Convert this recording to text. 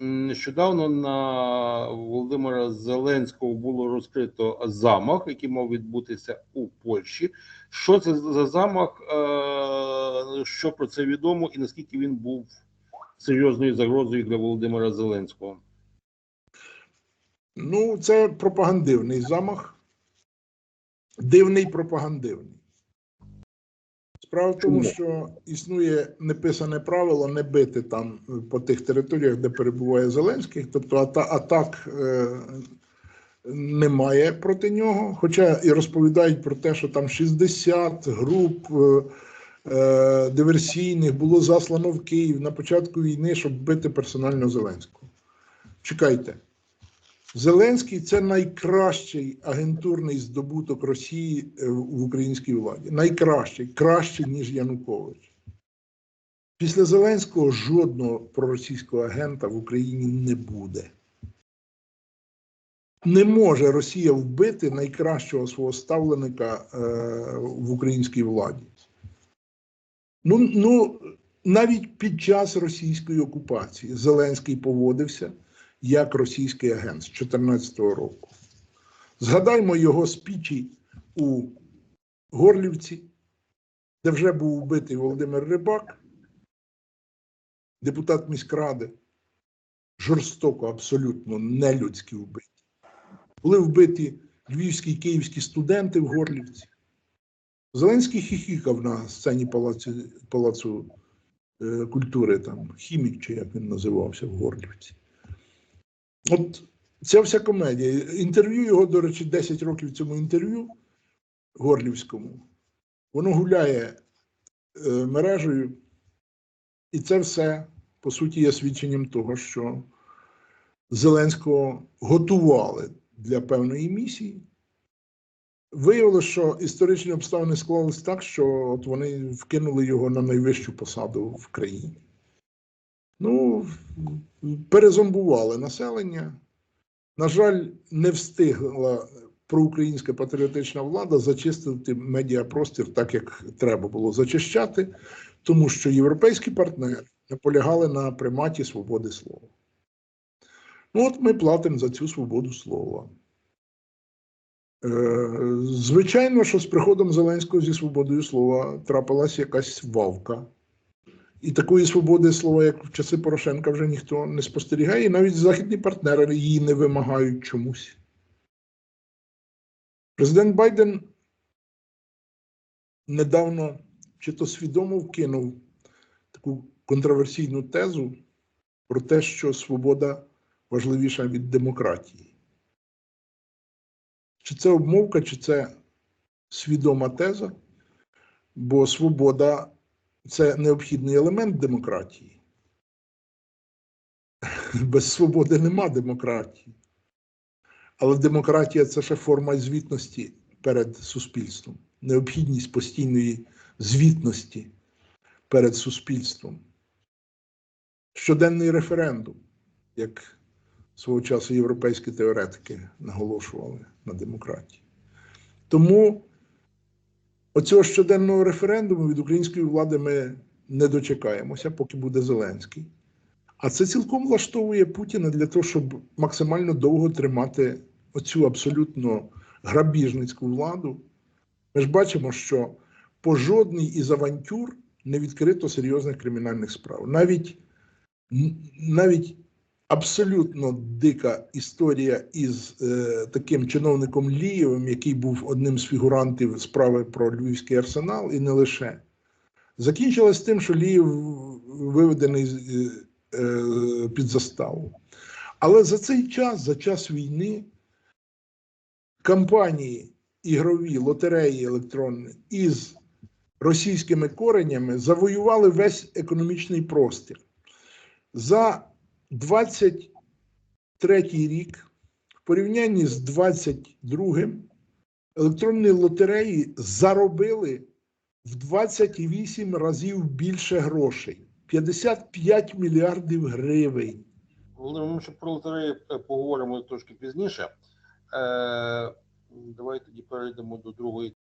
нещодавно на Володимира Зеленського було розкрито замах, який мав відбутися у Польщі. Що це за замах? е, Що про це відомо, і наскільки він був серйозною загрозою для Володимира Зеленського? Ну, це пропагандивний замах. Дивний пропагандивний. Справа в тому, що існує неписане правило не бити там е, по тих територіях, де перебуває Зеленський. Тобто ата- атак е, немає проти нього. Хоча і розповідають про те, що там 60 груп е, е, диверсійних було заслано в Київ на початку війни, щоб бити персонально Зеленського. Чекайте. Зеленський це найкращий агентурний здобуток Росії е, в українській владі. Найкращий, кращий, ніж Янукович. Після Зеленського жодного проросійського агента в Україні не буде. Не може Росія вбити найкращого свого ставленика е, в українській владі. Ну, ну, навіть під час російської окупації Зеленський поводився як російський агент з 2014 року. Згадаймо його спічі у Горлівці, де вже був вбитий Володимир Рибак, депутат міськради, жорстоко, абсолютно нелюдські вбиті. Були вбиті львівські і київські студенти в Горлівці. Зеленський хіхікав на сцені палацу, палацу е, культури, там, хімік, чи як він називався в Горлівці. От ця вся комедія. Інтерв'ю його, до речі, 10 років цьому інтерв'ю Горлівському. Воно гуляє е, мережею, і це все, по суті, є свідченням того, що Зеленського готували для певної місії. Виявилося, що історичні обставини склались так, що от вони вкинули його на найвищу посаду в країні. Ну, перезомбували населення. На жаль, не встигла проукраїнська патріотична влада зачистити медіапростір так, як треба було зачищати, тому що європейські партнери наполягали на приматі свободи слова. Ну, от ми платимо за цю свободу слова. Е, Звичайно, що з приходом Зеленського зі свободою слова трапилась якась вавка. І такої свободи слова, як в часи Порошенка, вже ніхто не спостерігає, і навіть західні партнери її не вимагають чомусь. Президент Байден недавно чи то свідомо вкинув таку контроверсійну тезу про те, що свобода важливіша від демократії. Чи це обмовка, чи це свідома теза? Бо свобода це необхідний елемент демократії. Без свободи нема демократії. Але демократія це ще форма звітності перед суспільством, необхідність постійної звітності перед суспільством. Щоденний референдум, як свого часу європейські теоретики наголошували на демократії. Тому оцього щоденного референдуму від української влади ми не дочекаємося, поки буде Зеленський. А це цілком влаштовує Путіна для того, щоб максимально довго тримати оцю абсолютно грабіжницьку владу. Ми ж бачимо, що по жодній із авантюр не відкрито серйозних кримінальних справ. Навіть, навіть абсолютно дика історія із е, таким чиновником Лієвим, який був одним з фігурантів справи про Львівський арсенал, і не лише, закінчилась тим, що Лієв виведений з- е, під заставу. Але за цей час, за час війни, компанії ігрові, лотереї електронні із російськими коренями завоювали весь економічний простір. За 23 рік, в порівнянні з 22 електронні лотереї заробили в 28 разів більше грошей 55 мільярдів гривень. Володимир, ми ще про лотереї е, поговоримо трошки пізніше. Е, давай тоді перейдемо до другої